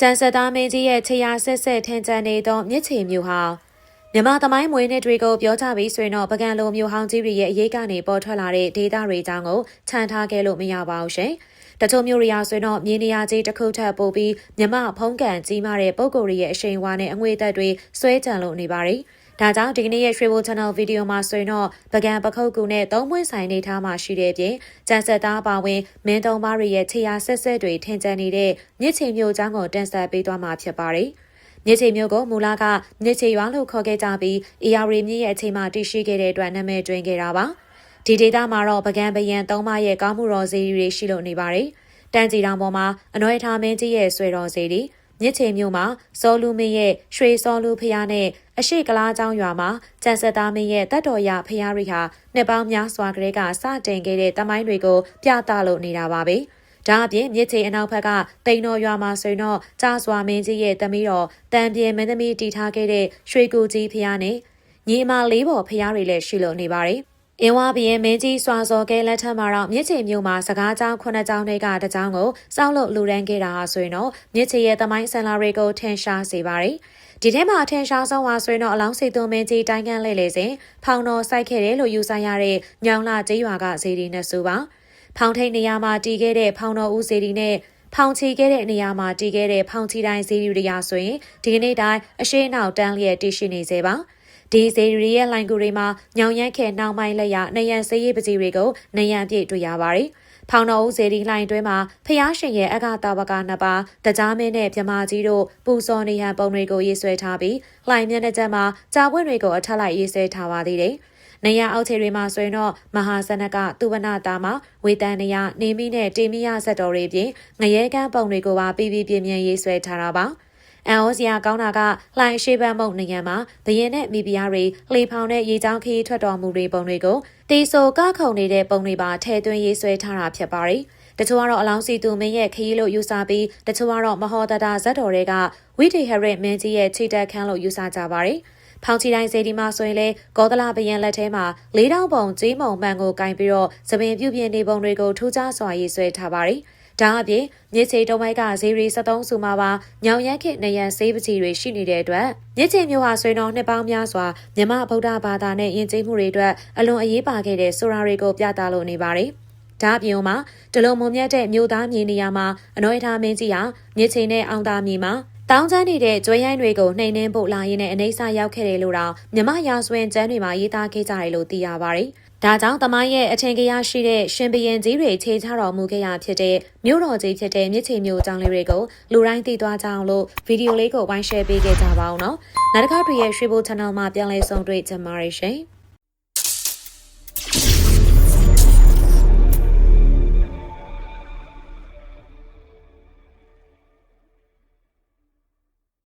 ကျန်ဆက်သားမင်းကြီးရဲ့ခြေရာဆက်ဆက်ထင်ကျန်နေသောမြစ်ချေမျိုးဟာမြန်မာသမိုင်းမွေးနှစ်တွေကိုပြောကြပြီးဆိုရင်တော့ပကံလိုမျိုးဟောင်းကြီးတွေရဲ့အရေးကနေပေါ်ထွက်လာတဲ့ဒေတာတွေအကြောင်းကိုခြံထားခဲ့လို့မရပါဘူးရှင်။တချို့မျိုးတွေရာဆိုရင်တော့မြေနေရာကြီးတစ်ခုထပ်ပို့ပြီးမြမဖုံးကန်ကြီးမားတဲ့ပုံကိုယ်တွေရဲ့အရှိန်အဝါနဲ့အငွေသက်တွေဆွဲကြံလို့နေပါတယ်။ ဒါကြောင့်ဒီကနေ့ရဲ့ Shrivel Channel ဗီဒီယိုမှာဆိုရင်တော့ပကံပခုတ်ကူနဲ့သုံးပွင့်ဆိုင်နေထားမှရှိတဲ့ပြင်ကျန်ဆက်သားပါဝင်မင်းတုံးပါးတွေရဲ့ခြေရာဆက်ဆက်တွေထင်ကျန်နေတဲ့မြစ်ချေမျိုးအကြောင်းကိုတင်ဆက်ပေးသွားမှာဖြစ်ပါတယ်။မြစ်ချေမျိုးကိုမူလကမြစ်ချေရွာလို့ခေါ်ခဲ့ကြပြီးအေယာရီမြစ်ရဲ့အချိန်မှတည်ရှိခဲ့တဲ့အတွက်နာမည်တွင်ခဲ့တာပါ။ဒီဒေတာမှာတော့ပကံပယံသုံးပါးရဲ့ကောင်းမှုတော်စေရီတွေရှိလို့နေပါတယ်။တန်းကြီးတောင်ပေါ်မှာအနွယ်ထားမင်းကြီးရဲ့ဆွေတော်စေတီ မြစ်ချေမျိုးမှာစောလူမင်းရဲ့ရွှေစောလူဖျားနဲ့အရှိကလားကျောင်းရွာမှာကျန်ဆက်သားမင်းရဲ့တတ်တော်ရဖျားရိဟာနှစ်ပေါင်းများစွာကလေးကစတင်ခဲ့တဲ့တမိုင်းတွေကိုပြသလို့နေတာပါပဲ။ဒါအပြင်မြစ်ချေအနောက်ဘက်ကတိန်တော်ရွာမှာဆိုရင်တော့ကြားစွာမင်းကြီးရဲ့သမီးတော်တန်ပြင်းမင်းသမီးတီထားခဲ့တဲ့ရွှေကူကြီးဖျားနဲ့ညီမလေးပေါ်ဖျားတွေလည်းရှိလို့နေပါတယ်။ အင်းဝဘရင်မင်းကြီးစွာစော်ကဲလက်ထက်မှာတော့မြစ်ချေမြို့မှာစကားကြောင်းခုနှစ်ကြောင်းတွေကတကြောင်းကိုစောက်လို့လူရန်ခဲ့တာဟာဆိုရင်တော့မြစ်ချေရဲ့သမိုင်းဆန်လာတွေကိုထင်ရှားစေပါတယ်။ဒီထဲမှာထင်ရှားဆုံးဟာဆိုရင်တော့အလောင်းစီသွမင်းကြီးတိုင်းကန်းလေလေစဉ်ဖောင်တော်စိုက်ခဲ့တယ်လို့ယူဆရတဲ့ညောင်လာကျေးရွာကဇေဒီနဲ့ဆိုပါ။ဖောင်ထိတ်နေရာမှာတီးခဲ့တဲ့ဖောင်တော်ဦးဇေဒီနဲ့ဖောင်ချီခဲ့တဲ့နေရာမှာတီးခဲ့တဲ့ဖောင်ချီတိုင်းဇေဒီတွေရာဆိုရင်ဒီကနေ့တိုင်းအရှိအနောက်တန်းလျက်တည်ရှိနေစေပါ။ ဒီဇေရီရဲ့လိုင်ကူတွေမှာညောင်ရမ်းခဲနှောင်မိုင်းလက်ရနယံစေးရည်ပစီတွေကိုနယံပြည့်တွေ့ရပါတယ်။ဖောင်တော်ဦးဇေဒီလိုင်တွဲမှာဖျားရှင်ရဲ့အကတာဘကနှစ်ပါးတကြားမင်းနဲ့မြမကြီးတို့ပူဇော်နေဟန်ပုံတွေကိုရေးဆွဲထားပြီးလိုင်မျက်နှာချက်မှာကြာပွင့်တွေကိုအထက်လိုက်ရေးဆွဲထားပါသေးတယ်။နေရအောက်ခြေတွေမှာဆိုရင်တော့မဟာဇနကသူဝနာတာမှာဝေတန်နေရနေမိနဲ့တေမိယဇက်တော်တွေပြင်ငရဲကန်းပုံတွေကိုပါပြီးပြီးပြင်းပြင်းရေးဆွဲထားတာပါ။ အန်အိုစရာကောင်းတာကလှိုင်ရှိပန်းမုံနေရမှာဘရင်နဲ့မိဖုရားတွေလှေဖောင်တဲ့ရေချောင်းခီးထွက်တော်မူတွေပုံတွေကိုတီဆိုကခုံနေတဲ့ပုံတွေပါထည့်သွင်းရေးဆွဲထားတာဖြစ်ပါတယ်တချို့ကတော့အလောင်းစီသူမင်းရဲ့ခရီးလို့ယူဆပြီးတချို့ကတော့မဟောတတာဇက်တော်တွေကဝိတေဟရစ်မင်းကြီးရဲ့ခြေတက်ခန်းလို့ယူဆကြပါတယ်။ဖောင်ချီတိုင်းစေဒီမှာဆိုရင်လေကောသလဘရင်လက်ထဲမှာလေးတောင်ပုံကြီးမုံမှန်ကိုကင်ပြီးတော့သပင်ပြုတ်ပြင်းနေပုံတွေကိုထူးခြားစွာရေးဆွဲထားပါတယ်။ ဒါအပြင်မြစ်ချေတုံးမိုက်ကဈေးရီ73စုမှာပါညောင်ရမ်းခေနရန်ဈေးပကြီးတွေရှိနေတဲ့အတွက်မြစ်ချေမျိုးဟာဆွေတော်နှစ်ပေါင်းများစွာမြမဗုဒ္ဓဘာသာနဲ့ယဉ်ကျေးမှုတွေအတွက်အလွန်အရေးပါခဲ့တဲ့ဆိုတာတွေကိုပြသလို့နေပါတယ်။ဒါပြင်မှာဒလုံမုံမြတ်တဲ့မြို့သားမြေနေရာမှာအနှွေထားမင်းကြီးဟာမြစ်ချေနဲ့အောင်သားမြေမှာတောင်းချမ်းနေတဲ့ကျွဲရိုင်းတွေကိုနှိမ်နှင်းဖို့လာရင်းနဲ့အနေဆာရောက်ခဲ့တယ်လို့တော့မြမရာဇဝင်ကျမ်းတွေမှာရေးသားခဲ့ကြတယ်လို့သိရပါတယ်။ ဒါကြောင့်တမိုင်းရဲ့အထင်ကြီးရရှိတဲ့ရှင်ဘရင်ကြီးတွေခြေချတော်မူခဲ့ရဖြစ်တဲ့မြို့တော်ကြီးဖြစ်တဲ့မြစ်ချေမြို့အကြောင်းလေးတွေကိုလူတိုင်းသိသွားကြအောင်လို့ဗီဒီယိုလေးကိုဝိုင်း share ပေးခဲ့ကြပါအောင်နော်။နောက်တစ်ခါတွေ့ရဲ့ရွှေဘို channel မှာပြန်လည်ဆုံတွေ့ကြပါရစေ။